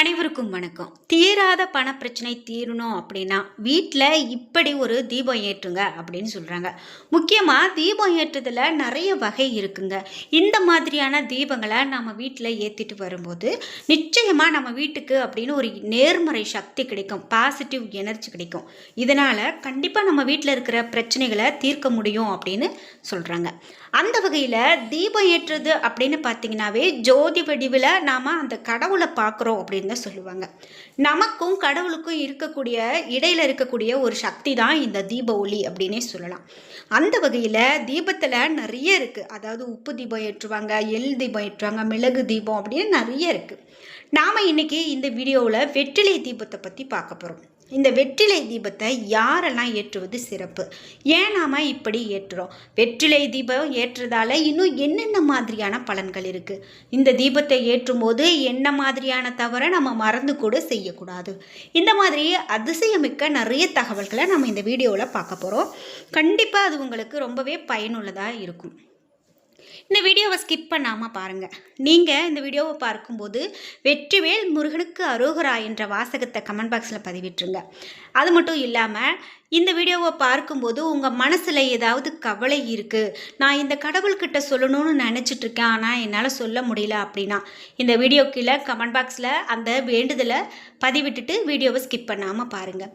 அனைவருக்கும் வணக்கம். தீராத பணப்பிரச்சனை தீரணும் அப்படின்னா வீட்டில் இப்படி ஒரு தீபம் ஏற்றுங்க அப்படின்னு சொல்கிறாங்க முக்கியமாக தீபம் ஏற்றுறதுல நிறைய வகை இருக்குங்க. இந்த மாதிரியான தீபங்களை நம்ம வீட்டில் ஏற்றிட்டு வரும்போது நிச்சயமாக நம்ம வீட்டுக்கு அப்படின்னு ஒரு நேர்மறை சக்தி கிடைக்கும். பாசிட்டிவ் எனர்ஜி கிடைக்கும். இதனால் கண்டிப்பாக நம்ம வீட்டில் இருக்கிற பிரச்சனைகளை தீர்க்க முடியும் அப்படின்னு சொல்கிறாங்க அந்த வகையில் தீபம் ஏற்றுறது அப்படின்னு பார்த்தீங்கன்னாவே ஜோதி வடிவில் நாம் அந்த கடவுளை பார்க்குறோம் அப்படின்னு தான் சொல்லுவாங்க. நமக்கும் கடவுளுக்கும் இருக்கக்கூடிய இடையில இருக்கக்கூடிய ஒரு சக்தி தான் இந்த தீப ஒளி அப்படின்னே சொல்லலாம். அந்த வகையில் தீபத்தில் நிறைய இருக்குது அதாவது உப்பு தீபம் ஏற்றுவாங்க எள் தீபம் ஏற்றுவாங்க மிளகு தீபம் அப்படின்னு நிறைய இருக்குது நாம் இன்றைக்கி இந்த வீடியோவில் வெற்றிலை தீபத்தை பற்றி பார்க்க போகிறோம் இந்த வெற்றிலை தீபத்தை யாரெல்லாம் ஏற்றுவது சிறப்பு? ஏன் நாம் இப்படி ஏற்றுறோம்? வெற்றிலை தீபம் ஏற்றுறதால இன்னும் என்னென்ன மாதிரியான பலன்கள் இருக்குது இந்த தீபத்தை ஏற்றும் போது என்ன மாதிரியான தவறை நம்ம மறந்து கூட செய்யக்கூடாது. இந்த மாதிரி அதிசயமிக்க நிறைய தகவல்களை நம்ம இந்த வீடியோவில் பார்க்க போகிறோம் கண்டிப்பாக அது உங்களுக்கு ரொம்பவே பயனுள்ளதாக இருக்கும். இந்த வீடியோவை ஸ்கிப் பண்ணாமல் பாருங்கள் நீங்கள் இந்த வீடியோவை பார்க்கும்போது வெற்றிவேல் முருகனுக்கு அரோகரா என்ற வாசகத்தை கமெண்ட் பாக்ஸில் பதிவிட்டுருங்க. அது மட்டும் இல்லாமல் இந்த வீடியோவை பார்க்கும்போது உங்கள் மனசில் ஏதாவது கவலை இருக்குது நான் இந்த கடவுள்கிட்ட சொல்லணும்னு நினச்சிட்ருக்கேன் ஆனால் என்னால் சொல்ல முடியல அப்படின்னா இந்த வீடியோ கீழே கமெண்ட் பாக்ஸில் அந்த வேண்டுதலை பதிவிட்டுட்டு வீடியோவை ஸ்கிப் பண்ணாமல் பாருங்கள்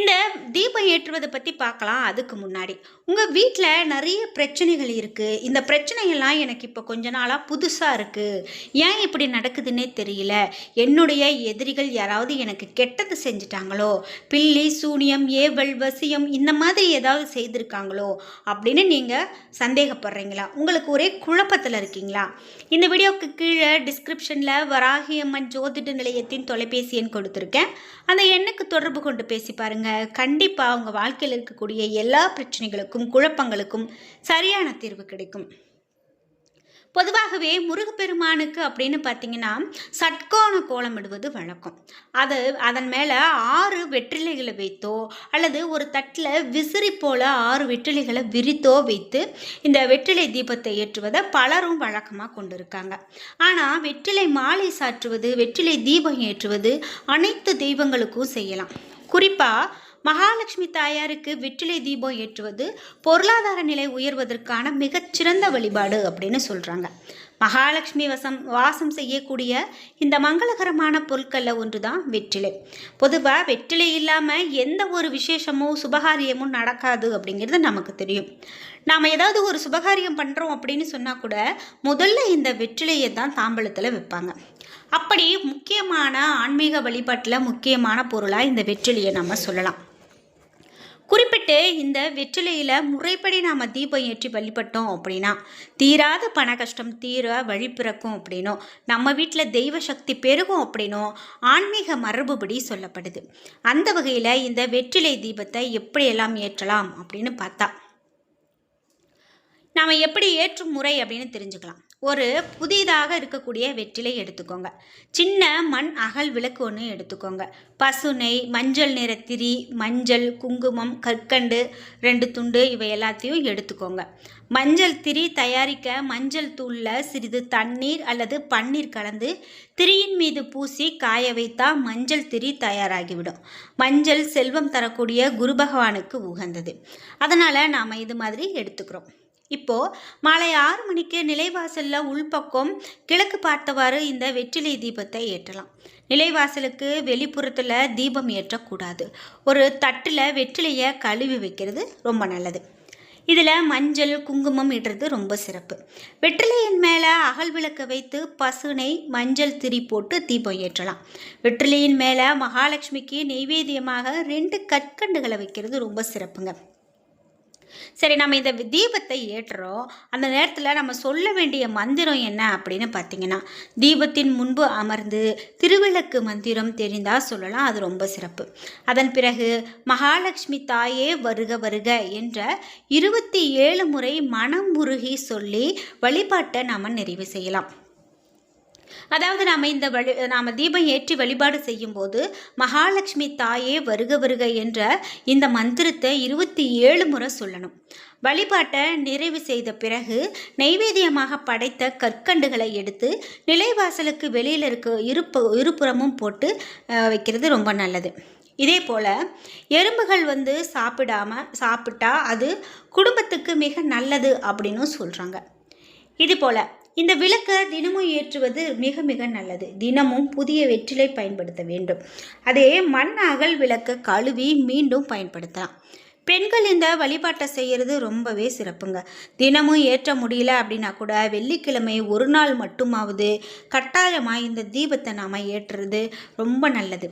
இந்த தீபம் ஏற்றுவதை பற்றி பார்க்கலாம் அதுக்கு முன்னாடி. உங்கள் வீட்டில் நிறைய பிரச்சனைகள் இருக்குது இந்த பிரச்சனையெல்லாம் எனக்கு இப்போ கொஞ்ச நாளாக புதுசாக இருக்குது ஏன் இப்படி நடக்குதுன்னே தெரியல. என்னுடைய எதிரிகள் யாராவது எனக்கு கெட்டது செஞ்சிட்டாங்களோ பில்லி சூனியம் ஏவல் வசியம் இந்த மாதிரி ஏதாவது செய்திருக்காங்களோ அப்படின்னு நீங்கள் சந்தேகப்படுறீங்களா? உங்களுக்கு ஒரே குழப்பத்தில் இருக்கீங்களா? இந்த வீடியோவுக்கு கீழே டிஸ்கிரிப்ஷனில் வராகியம்மன் ஜோதிட நிலையத்தின் தொலைபேசி எண் கொடுத்துருக்கேன். அந்த எண்ணுக்கு தொடர்பு கொண்டு பேசி பாருங்கள் கண்டிப்பாக உங்கள் வாழ்க்கையில் இருக்கக்கூடிய எல்லா பிரச்சனைகளுக்கும் குழப்பங்களுக்கும் சரியான தீர்வு கிடைக்கும். பொதுவாகவே முருகப்பெருமானுக்கு அப்படின்னு பார்த்தீங்கன்னா சட்கோண கோலம் இடுவது வழக்கம். அது அதன் மேலே ஆறு வெற்றிலைகளை வைத்தோ அல்லது ஒரு தட்டில் விசிறி போல ஆறு வெற்றிலைகளை விரித்தோ வைத்து இந்த வெற்றிலை தீபத்தை ஏற்றுவதை பலரும் வழக்கமாக கொண்டிருக்காங்க. ஆனால் வெற்றிலை மாலை சாற்றுவது வெற்றிலை தீபம் ஏற்றுவது அனைத்து தெய்வங்களுக்கும் செய்யலாம். குறிப்பாக மகாலட்சுமி தாயாருக்கு வெற்றிலை தீபம் ஏற்றுவது பொருளாதார நிலை உயர்வதற்கான மிகச்சிறந்த வழிபாடு அப்படின்னு சொல்கிறாங்க மகாலட்சுமி வசம் வாசம் செய்யக்கூடிய இந்த மங்களகரமான பொருட்களில் ஒன்று தான் வெற்றிலை. பொதுவாக வெற்றிலை இல்லாமல் எந்த ஒரு விசேஷமோ சுபகாரியமும் நடக்காது அப்படிங்கிறது நமக்கு தெரியும். நாம் ஏதாவது ஒரு சுபகாரியம் பண்ணுறோம் அப்படின்னு சொன்னால் கூட முதல்ல இந்த வெற்றிலையை தான் தாம்பழத்தில் வைப்பாங்க. அப்படி முக்கியமான ஆன்மீக வழிபாட்டில் முக்கியமான பொருளாக இந்த வெற்றிலையை நம்ம சொல்லலாம். குறிப்பிட்டு இந்த வெற்றிலையில் முறைப்படி நாம் தீபம் ஏற்றி வழிபட்டோம் அப்படின்னா தீராத பண கஷ்டம் தீர வழி பிறக்கும் அப்படின்னும் நம்ம வீட்டில் தெய்வ சக்தி பெருகும் அப்படின்னும் ஆன்மீக மரபுபடி சொல்லப்படுது. அந்த வகையில் இந்த வெற்றிலை தீபத்தை எப்படியெல்லாம் ஏற்றலாம் அப்படின்னு பார்த்தா நாம் எப்படி ஏற்றும் முறை அப்படின்னு தெரிஞ்சுக்கலாம். ஒரு புதிதாக இருக்கக்கூடிய வெற்றிலை எடுத்துக்கோங்க. சின்ன மண் அகல் விளக்கு ஒன்று எடுத்துக்கோங்க. பசுனை மஞ்சள் நிற திரி மஞ்சள் குங்குமம் கற்கண்டு ரெண்டு துண்டு இவை எல்லாத்தையும் எடுத்துக்கோங்க. மஞ்சள் திரி தயாரிக்க மஞ்சள் தூளில் சிறிது தண்ணீர் அல்லது பன்னீர் கலந்து திரியின் மீது பூசி காய வைத்தா மஞ்சள் திரி தயாராகிவிடும். மஞ்சள் செல்வம் தரக்கூடிய குரு பகவானுக்கு உகந்தது. அதனால் நாம் இது மாதிரி எடுத்துக்கிறோம். இப்போது மாலை ஆறு மணிக்கு நிலைவாசலில் உள்பக்கம் கிழக்கு பார்த்தவாறு இந்த வெற்றிலை தீபத்தை ஏற்றலாம். நிலைவாசலுக்கு வெளிப்புறத்தில் தீபம் ஏற்றக்கூடாது. ஒரு தட்டில் வெற்றிலையை கழுவி வைக்கிறது ரொம்ப நல்லது. இதில் மஞ்சள் குங்குமம் இடுறது ரொம்ப சிறப்பு. வெற்றிலையின் மேலே அகல் விளக்கு வைத்து பசுனை மஞ்சள் திரி போட்டு தீபம் ஏற்றலாம். வெற்றிலையின் மேலே மகாலட்சுமிக்கு நெய்வேத்தியமாக ரெண்டு கற்கண்டுகளை வைக்கிறது ரொம்ப சிறப்புங்க. சரி நம்ம இந்த தீபத்தை ஏற்றுறோம். அந்த நேரத்தில் நம்ம சொல்ல வேண்டிய மந்திரம் என்ன அப்படின்னு பார்த்தீங்கன்னா தீபத்தின் முன்பு அமர்ந்து திருவிளக்கு மந்திரம் தெரிந்தால் சொல்லலாம். அது ரொம்ப சிறப்பு. அதன் பிறகு மகாலட்சுமி தாயே வருக வருக என்ற இருபத்தி ஏழு முறை மனம் உருகி சொல்லி வழிபாட்டை நாம் நிறைவு செய்யலாம். அதாவது நாம் இந்த வழி நாம் தீபம் ஏற்றி வழிபாடு செய்யும்போது மகாலட்சுமி தாயே வருக வருக என்ற இந்த மந்திரத்தை இருபத்தி ஏழு முறை சொல்லணும். வழிபாட்டை நிறைவு செய்த பிறகு நைவேத்தியமாக படைத்த கற்கண்டுகளை எடுத்து நிலைவாசலுக்கு வெளியில் இருக்க இருப்பு இருபுறமும் போட்டு வைக்கிறது ரொம்ப நல்லது. இதே போல் எறும்புகள் வந்து சாப்பிடாம சாப்பிட்டா அது குடும்பத்துக்கு மிக நல்லது அப்படின்னு சொல்கிறாங்க இது போல் இந்த விளக்கை தினமும் ஏற்றுவது மிக மிக நல்லது. தினமும் புதிய வெற்றிலை பயன்படுத்த வேண்டும். அதே மண் அகல் விளக்கை கழுவி மீண்டும் பயன்படுத்தலாம். பெண்கள் இந்த வழிபாட்டை செய்கிறது ரொம்பவே சிறப்புங்க. தினமும் ஏற்ற முடியல அப்படின்னா கூட வெள்ளிக்கிழமை ஒரு நாள் மட்டுமாவது கட்டாயமாக இந்த தீபத்தை நாம் ஏற்றுறது ரொம்ப நல்லது.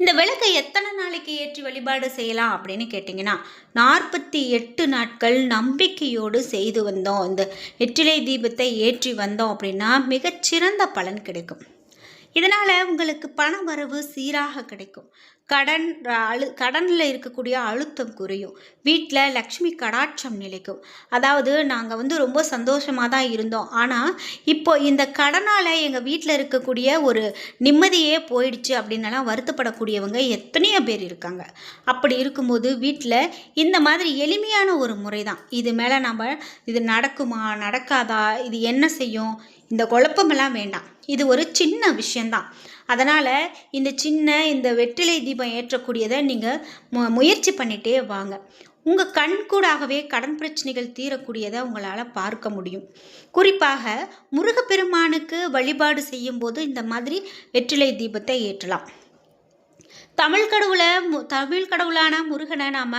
இந்த விளக்கை எத்தனை நாளைக்கு ஏற்றி வழிபாடு செய்யலாம் அப்படின்னு கேட்டிங்கன்னா நாற்பத்தி எட்டு நாட்கள் நம்பிக்கையோடு செய்து வந்தோம். இந்த வெற்றிலை தீபத்தை ஏற்றி வந்தோம் அப்படின்னா மிகச்சிறந்த பலன் கிடைக்கும். இதனால் உங்களுக்கு பண வரவு சீராக கிடைக்கும். கடன் அழு கடனில் இருக்கக்கூடிய அழுத்தம் குறையும். வீட்டில் லக்ஷ்மி கடாட்சம் நிலைக்கும். அதாவது நாங்கள் வந்து ரொம்ப சந்தோஷமாக தான் இருந்தோம். ஆனால் இப்போ இந்த கடனால் எங்கள் வீட்டில் இருக்கக்கூடிய ஒரு நிம்மதியே போயிடுச்சு அப்படின்னலாம் வருத்தப்படக்கூடியவங்க எத்தனையோ பேர் இருக்காங்க. அப்படி இருக்கும்போது வீட்டில் இந்த மாதிரி எளிமையான ஒரு முறை தான். இது மேலே நம்ம இது நடக்குமா நடக்காதா இது என்ன செய்யும் இந்த குழப்பமெல்லாம் வேண்டாம். இது ஒரு சின்ன விஷயந்தான் அதனால் இந்த சின்ன இந்த வெற்றிலை தீபம் ஏற்றக்கூடியதை நீங்கள் மு முயற்சி பண்ணிகிட்டே வாங்க. உங்கள் கண் கூடாகவே கடன் பிரச்சனைகள் தீரக்கூடியதை உங்களால் பார்க்க முடியும். குறிப்பாக முருகப்பெருமானுக்கு வழிபாடு செய்யும்போது இந்த மாதிரி வெற்றிலை தீபத்தை ஏற்றலாம். தமிழ் கடவுளை மு தமிழ் கடவுளான முருகனை நாம்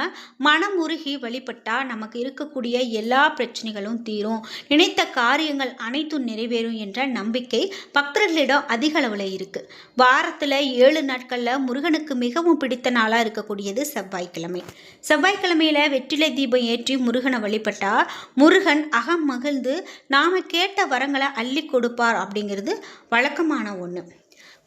மனம் உருகி வழிபட்டால் நமக்கு இருக்கக்கூடிய எல்லா பிரச்சனைகளும் தீரும். நினைத்த காரியங்கள் அனைத்தும் நிறைவேறும் என்ற நம்பிக்கை பக்தர்களிடம் அதிக அளவில் இருக்குது வாரத்தில் ஏழு நாட்களில் முருகனுக்கு மிகவும் பிடித்த நாளாக இருக்கக்கூடியது செவ்வாய்க்கிழமை. செவ்வாய்க்கிழமையில் வெற்றிலை தீபம் ஏற்றி முருகனை வழிபட்டால் முருகன் அகம் மகிழ்ந்து நாம் கேட்ட வரங்களை அள்ளி கொடுப்பார் அப்படிங்கிறது வழக்கமான ஒன்று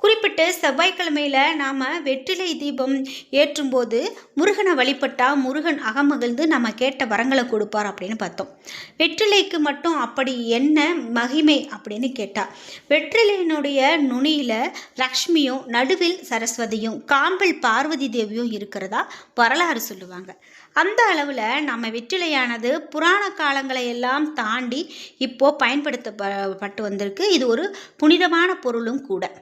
குறிப்பிட்டு செவ்வாய்க்கிழமையில் நாம் வெற்றிலை தீபம் ஏற்றும்போது முருகனை வழிபட்டால் முருகன் அகமகிழ்ந்து நம்ம கேட்ட வரங்களை கொடுப்பார் அப்படின்னு பார்த்தோம். வெற்றிலைக்கு மட்டும் அப்படி என்ன மகிமை அப்படின்னு கேட்டால் வெற்றிலையினுடைய நுனியில் லக்ஷ்மியும் நடுவில் சரஸ்வதியும் காம்பில் பார்வதி தேவியும் இருக்கிறதா வரலாறு சொல்லுவாங்க. அந்த அளவில் நம்ம வெற்றிலையானது புராண காலங்களை எல்லாம் தாண்டி இப்போது பயன்படுத்தப்பட்டு வந்திருக்கு. இது ஒரு புனிதமான பொருளும் கூட.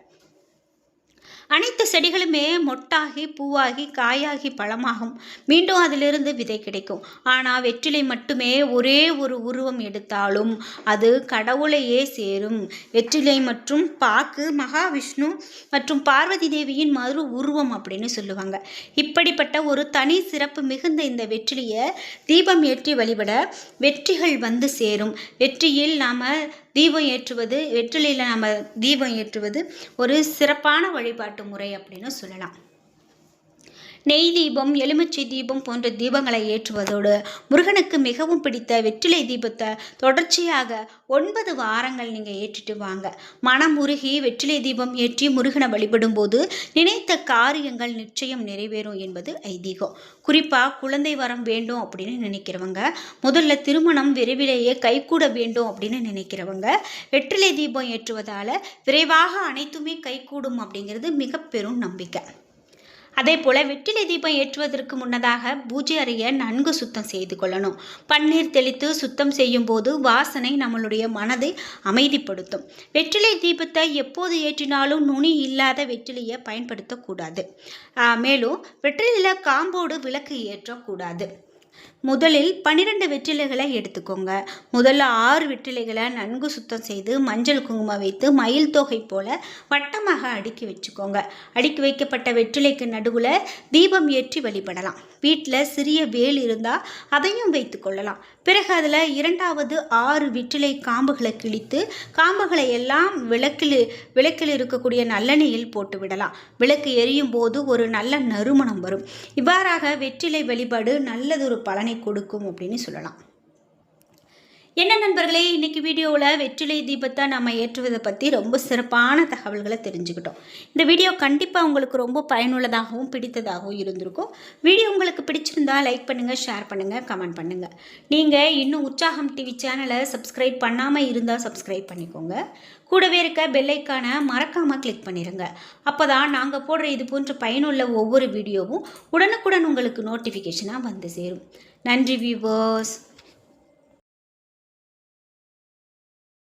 அனைத்து செடிகளுமே மொட்டாகி பூவாகி காயாகி பழமாகும். மீண்டும் அதிலிருந்து விதை கிடைக்கும். ஆனால் வெற்றிலை மட்டுமே ஒரே ஒரு உருவம் எடுத்தாலும் அது கடவுளையே சேரும். வெற்றிலை மற்றும் பாக்கு மகாவிஷ்ணு மற்றும் பார்வதி தேவியின் மறு உருவம் அப்படின்னு சொல்லுவாங்க. இப்படிப்பட்ட ஒரு தனி சிறப்பு மிகுந்த இந்த வெற்றிலையை தீபம் ஏற்றி வழிபட வெற்றிகள் வந்து சேரும். வெற்றியில் நாம் தீபம் ஏற்றுவது வெற்றிலையில் நம்ம தீபம் ஏற்றுவது ஒரு சிறப்பான வழிபாட்டு முறை அப்படின்னு சொல்லலாம். நெய் தீபம் எலுமிச்சை தீபம் போன்ற தீபங்களை ஏற்றுவதோடு முருகனுக்கு மிகவும் பிடித்த வெற்றிலை தீபத்தை தொடர்ச்சியாக ஒன்பது வாரங்கள் நீங்கள் ஏற்றிட்டு வாங்க. மனம் உருகி வெற்றிலை தீபம் ஏற்றி முருகனை வழிபடும் போது நினைத்த காரியங்கள் நிச்சயம் நிறைவேறும் என்பது ஐதீகம். குறிப்பாக குழந்தை வரம் வேண்டும் அப்படின்னு நினைக்கிறவங்க முதல்ல திருமணம் விரைவிலேயே கைகூட வேண்டும் அப்படின்னு நினைக்கிறவங்க வெற்றிலை தீபம் ஏற்றுவதால் விரைவாக அனைத்துமே கைகூடும் அப்படிங்கிறது மிக பெரும் நம்பிக்கை. அதே போல் வெற்றிலை தீபம் ஏற்றுவதற்கு முன்னதாக பூஜை அறையை நன்கு சுத்தம் செய்து கொள்ளணும். பன்னீர் தெளித்து சுத்தம் செய்யும் போது வாசனை நம்மளுடைய மனதை அமைதிப்படுத்தும். வெற்றிலை தீபத்தை எப்போது ஏற்றினாலும் நுனி இல்லாத வெற்றிலையை பயன்படுத்தக்கூடாது. மேலும் வெற்றிலையில் காம்போடு விளக்கு ஏற்றக்கூடாது. முதலில் பன்னிரெண்டு வெற்றிலைகளை எடுத்துக்கோங்க. முதல்ல ஆறு வெற்றிலைகளை நன்கு சுத்தம் செய்து மஞ்சள் குங்குமம் வைத்து மயில் தொகை போல வட்டமாக அடுக்கி வச்சுக்கோங்க. அடுக்கி வைக்கப்பட்ட வெற்றிலைக்கு நடுவில் தீபம் ஏற்றி வழிபடலாம். வீட்டில் சிறிய வேல் இருந்தால் அதையும் வைத்து கொள்ளலாம். பிறகு அதில் இரண்டாவது ஆறு வெற்றிலை காம்புகளை கிழித்து காம்புகளை எல்லாம் விளக்கில் விளக்கில் இருக்கக்கூடிய நல்லெண்ணெயில் போட்டு விடலாம். விளக்கு எரியும் போது ஒரு நல்ல நறுமணம் வரும். இவ்வாறாக வெற்றிலை வழிபாடு நல்லதொரு பலனை கொடுக்கும் அப்படின்னு சொல்லலாம். என்ன நண்பர்களே இன்றைக்கி வீடியோவில் வெற்றிலை தீபத்தை நம்ம ஏற்றுவதை பற்றி ரொம்ப சிறப்பான தகவல்களை தெரிஞ்சுக்கிட்டோம். இந்த வீடியோ கண்டிப்பாக உங்களுக்கு ரொம்ப பயனுள்ளதாகவும் பிடித்ததாகவும் இருந்திருக்கும். வீடியோ உங்களுக்கு பிடிச்சிருந்தா லைக் பண்ணுங்கள் ஷேர் பண்ணுங்கள் கமெண்ட் பண்ணுங்கள் நீங்கள் இன்னும் உற்சாகம் டிவி சேனலை சப்ஸ்கிரைப் பண்ணாமல் இருந்தால் சப்ஸ்கிரைப் பண்ணிக்கோங்க. கூடவே இருக்க பெல்லைக்கான மறக்காமல் கிளிக் பண்ணிடுங்க அப்போ தான் நாங்கள் போடுற இது போன்ற பயனுள்ள ஒவ்வொரு வீடியோவும் உடனுக்குடன் உங்களுக்கு நோட்டிஃபிகேஷனாக வந்து சேரும். நன்றி வியூவர்ஸ்